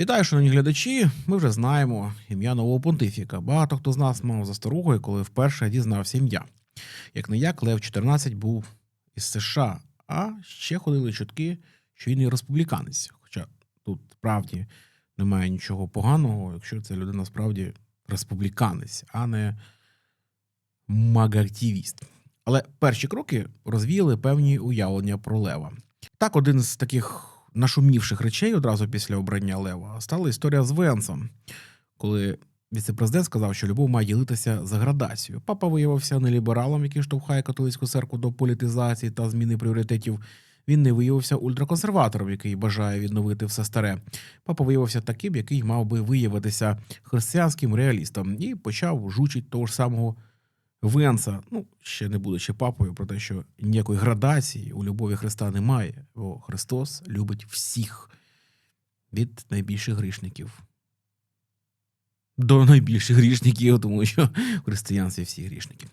Вітаю, шановні глядачі. Ми вже знаємо ім'я нового понтифіка. Багато хто з нас мав засторогою, коли вперше дізнався ім'я. Як не як, Лев 14 був із США, а ще ходили чутки, що він і республіканець. Хоча тут справді немає нічого поганого, якщо ця людина справді республіканець, а не магактивіст. Але перші кроки розвіяли певні уявлення про Лева. Так, один з таких нашумівших речей одразу після обрання Лева стала історія з Венсом, коли віцепрезидент сказав, що любов має ділитися за градацією. Папа виявився не лібералом, який штовхає католицьку церкву до політизації та зміни пріоритетів. Він не виявився ультраконсерватором, який бажає відновити все старе. Папа виявився таким, який мав би виявитися християнським реалістом, і почав жучить того ж самого Венса, ну ще не будучи папою, про те, що ніякої градації у любові Христа немає, бо Христос любить всіх від найбільших грішників до найбільших грішників, тому що в християнстві всі грішники.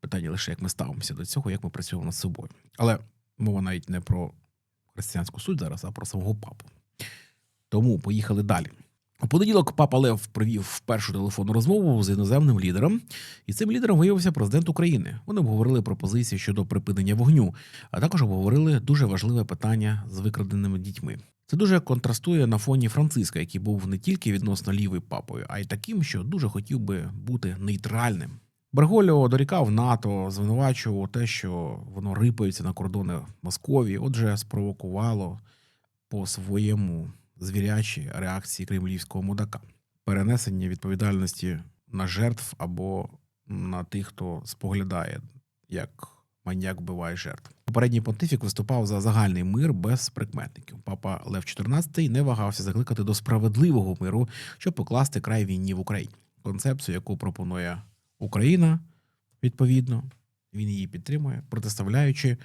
Питання лише, як ми ставимося до цього, як ми працюємо над собою. Але мова навіть не про християнську суть зараз, а про самого папу. Тому поїхали далі. У понеділок папа Лев провів першу телефонну розмову з іноземним лідером, і цим лідером виявився президент України. Вони обговорили пропозиції щодо припинення вогню, а також обговорили дуже важливе питання з викраденими дітьми. Це дуже контрастує на фоні Франциска, який був не тільки відносно лівий папою, а й таким, що дуже хотів би бути нейтральним. Бергольо дорікав НАТО, звинувачував те, що воно рипається на кордони Московії, отже, спровокувало по своєму звірячі реакції кремлівського мудака, перенесення відповідальності на жертв або на тих, хто споглядає, як маньяк вбиває жертв. Попередній понтифік виступав за загальний мир без прикметників. Папа Лев XIV не вагався закликати до справедливого миру, щоб покласти край війні в Україні. Концепцію, яку пропонує Україна, відповідно, він її підтримує, протиставляючи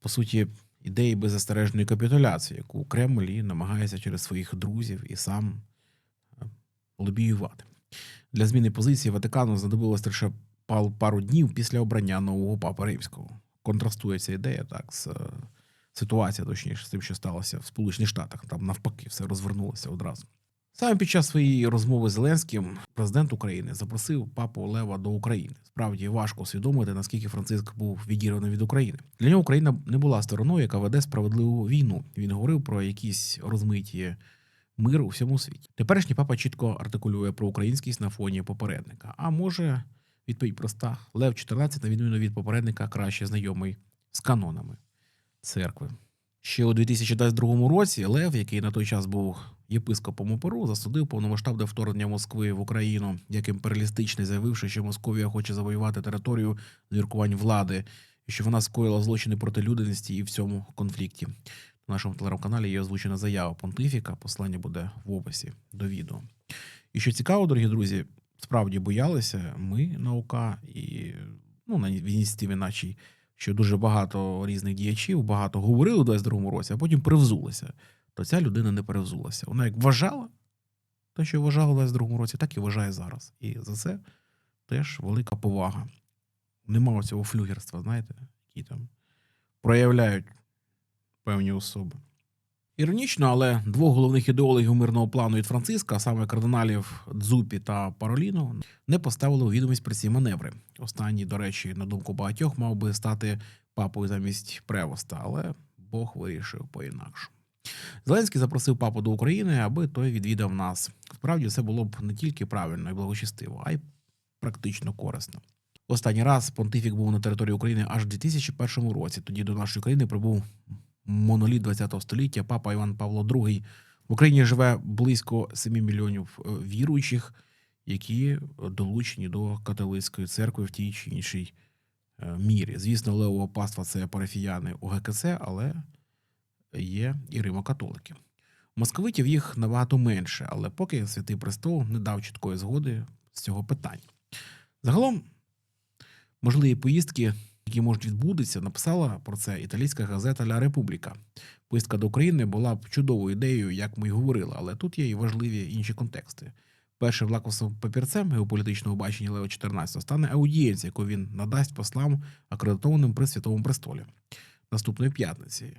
по суті ідеї беззастережної капітуляції, яку Кремль намагається через своїх друзів і сам е, лобіювати. Для зміни позиції Ватикану знадобилось лише пару днів після обрання нового папи римського. Контрастує ця ідея так з ситуацією, точніше, з тим, що сталося в Сполучених Штатах. Там навпаки все розвернулося одразу. Саме під час своєї розмови з Зеленським президент України запросив папу Лева до України. Справді важко усвідомити, наскільки Франциск був відірваний від України. Для нього Україна не була стороною, яка веде справедливу війну. Він говорив про якісь розмиті мир у всьому світі. Теперішній папа чітко артикулює про українськість на фоні попередника. А може, відповідь проста: Лев XIV, на відміну від попередника, краще знайомий з канонами церкви. Ще у 2022 році Лев, який на той час був єпископом у засудив повномасштабне вторгнення Москви в Україну як імперіалістичний, заявивши, що Московія хоче завоювати територію з влади, і що вона скоїла злочини проти людяності і в цьому конфлікті. На нашому телеграм-каналі є озвучена заява понтифіка. Послання буде в описі до відео. І що цікаво, дорогі друзі, справді боялися ми, наука, і ну, на ініціативі нашій, що дуже багато різних діячів, багато говорили у 22-му році, а потім перевзулися. То ця людина не перевзулася. Вона як вважала, те, що вважала у 22-му році, так і вважає зараз. І за це теж велика повага. Нема цього флюгерства, знаєте, які там проявляють певні особи. Іронічно, але двох головних ідеологів мирного плану від Франциска, саме кардиналів Дзупі та Пароліно, не поставили у відомість про ці маневри. Останній, до речі, на думку багатьох, мав би стати папою замість Превоста, але Бог вирішив по-інакшому. Зеленський запросив папу до України, аби той відвідав нас. Справді, це було б не тільки правильно і благочестиво, а й практично корисно. Останній раз понтифік був на території України аж у 2001 році. Тоді до нашої країни прибув моноліт 20 століття, папа Іван Павло II. В Україні живе близько 7 мільйонів е, віруючих, які долучені до католицької церкви в тій чи іншій е, мірі. Звісно, левого паства це парафіяни УГКЦ, але є і римокатолики. Московитів їх набагато менше, але поки Святий Престол не дав чіткої згоди з цього питання. Загалом, можливі поїздки, які можуть відбутися, написала про це італійська газета Ля Републіка. Поїздка до України була б чудовою ідеєю, як ми й говорили, але тут є і важливі інші контексти. Першим лакмусовим папірцем геополітичного бачення Лео XIV стане аудієнція, яку він надасть послам акредитованим при Святому престолі наступної п'ятниці,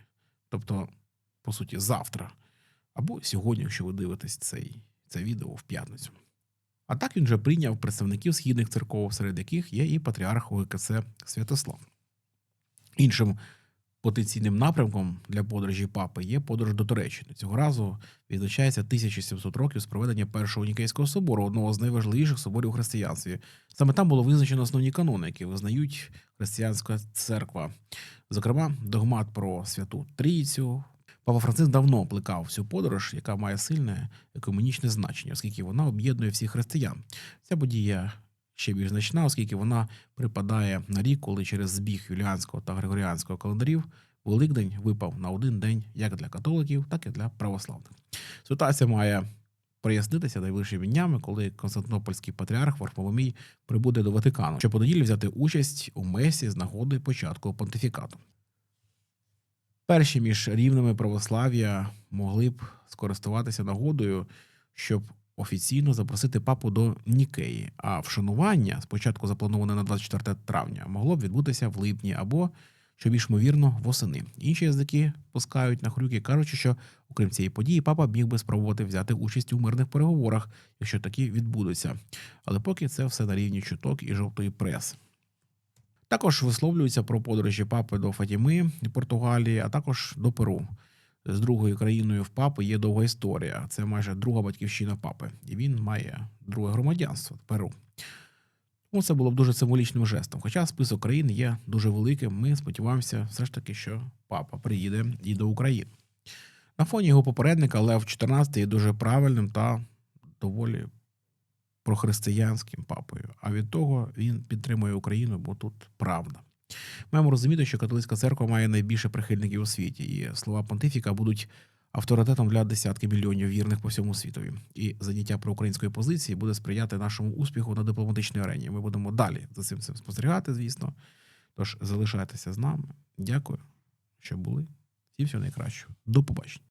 тобто, по суті, завтра. Або сьогодні, якщо ви дивитесь цей, це відео в п'ятницю. А так він вже прийняв представників східних церков, серед яких є і патріарх ОКЦ Святослав. Іншим потенційним напрямком для подорожі папи є подорож до Туреччини. Цього разу відзначається 1700 років з проведення першого Нікейського собору, одного з найважливіших соборів у християнстві. Саме там було визначено основні канони, які визнають християнська церква. Зокрема, догмат про святу Трійцю. Папа Франциск давно плекав цю подорож, яка має сильне екуменічне значення, оскільки вона об'єднує всіх християн. Ця подія ще більш значна, оскільки вона припадає на рік, коли через збіг юліанського та григоріанського календарів Великдень випав на один день як для католиків, так і для православних. Ситуація має прояснитися найближчими днями, коли Константинопольський патріарх Варфоломій прибуде до Ватикану, щоб пододілі взяти участь у месі з нагоди початку понтифікату. Перші між рівними православ'я могли б скористуватися нагодою, щоб офіційно запросити папу до Нікеї, а вшанування, спочатку заплановане на 24 травня, могло б відбутися в липні або, що більш ймовірно, восени. Інші язики пускають на хрюки, кажучи, що окрім цієї події, папа міг би спробувати взяти участь у мирних переговорах, якщо такі відбудуться. Але поки це все на рівні чуток і жовтої преси. Також висловлюються про подорожі папи до Фатіми Португалії, а також до Перу. З другою країною в папи є довга історія. Це майже друга батьківщина папи, і він має друге громадянство Перу. Тому це було б дуже символічним жестом. Хоча список країн є дуже великим. Ми сподіваємося, все ж таки, що папа приїде і до України. На фоні його попередника Лев XIV є дуже правильним та доволі прохристиянським папою. А від того він підтримує Україну, бо тут правда. Маємо розуміти, що католицька церква має найбільше прихильників у світі, і слова понтифіка будуть авторитетом для десятки мільйонів вірних по всьому світові. І заняття проукраїнської позиції буде сприяти нашому успіху на дипломатичній арені. Ми будемо далі за цим цим спостерігати, звісно. Тож залишайтеся з нами. Дякую, що були. Всім всього найкращого. До побачення.